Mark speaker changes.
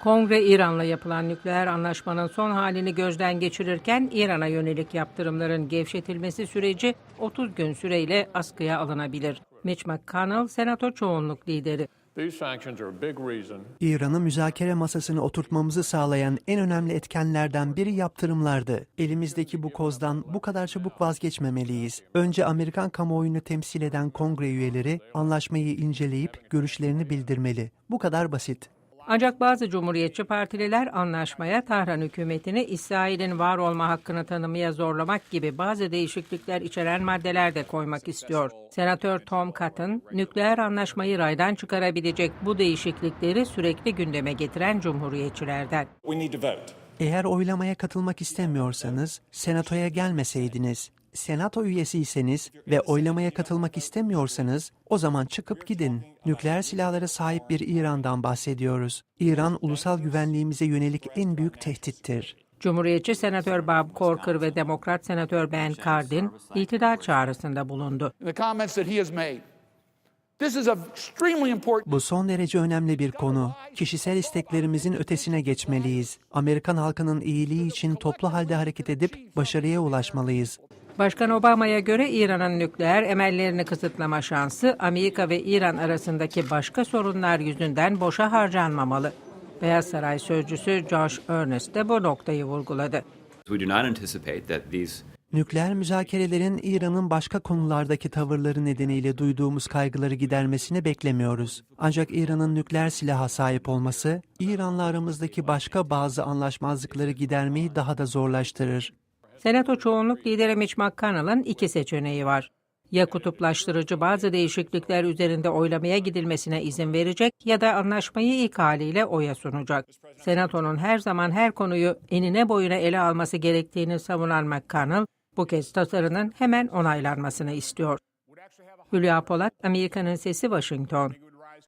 Speaker 1: Kongre İran'la yapılan nükleer anlaşmanın son halini gözden geçirirken İran'a yönelik yaptırımların gevşetilmesi süreci 30 gün süreyle askıya alınabilir. Mitch McConnell, Senato çoğunluk lideri.
Speaker 2: İran'ı müzakere masasına oturtmamızı sağlayan en önemli etkenlerden biri yaptırımlardı. Elimizdeki bu kozdan bu kadar çabuk vazgeçmemeliyiz. Önce Amerikan kamuoyunu temsil eden kongre üyeleri anlaşmayı inceleyip görüşlerini bildirmeli. Bu kadar basit.
Speaker 1: Ancak bazı Cumhuriyetçi partililer anlaşmaya Tahran hükümetini İsrail'in var olma hakkını tanımaya zorlamak gibi bazı değişiklikler içeren maddeler de koymak istiyor. Senatör Tom Cotton, nükleer anlaşmayı raydan çıkarabilecek bu değişiklikleri sürekli gündeme getiren Cumhuriyetçilerden.
Speaker 2: Eğer oylamaya katılmak istemiyorsanız senatoya gelmeseydiniz. Senato üyesiyseniz ve oylamaya katılmak istemiyorsanız o zaman çıkıp gidin. Nükleer silahlara sahip bir İran'dan bahsediyoruz. İran ulusal güvenliğimize yönelik en büyük tehdittir.
Speaker 1: Cumhuriyetçi Senatör Bob Corker ve Demokrat Senatör Ben Cardin itidal çağrısında bulundu.
Speaker 2: Bu son derece önemli bir konu. Kişisel isteklerimizin ötesine geçmeliyiz. Amerikan halkının iyiliği için toplu halde hareket edip başarıya ulaşmalıyız.
Speaker 1: Başkan Obama'ya göre İran'ın nükleer emellerini kısıtlama şansı Amerika ve İran arasındaki başka sorunlar yüzünden boşa harcanmamalı. Beyaz Saray sözcüsü Josh Earnest de bu noktayı vurguladı.
Speaker 2: Nükleer müzakerelerin İran'ın başka konulardaki tavırları nedeniyle duyduğumuz kaygıları gidermesini beklemiyoruz. Ancak İran'ın nükleer silaha sahip olması, İran'la aramızdaki başka bazı anlaşmazlıkları gidermeyi daha da zorlaştırır.
Speaker 1: Senato çoğunluk lideri Mitch McConnell'ın iki seçeneği var. Ya kutuplaştırıcı bazı değişiklikler üzerinde oylamaya gidilmesine izin verecek ya da anlaşmayı ilk haliyle oya sunacak. Senato'nun her zaman her konuyu enine boyuna ele alması gerektiğini savunan McConnell, bu kez tasarının hemen onaylanmasını istiyor. Hülya Polat, Amerika'nın Sesi Washington.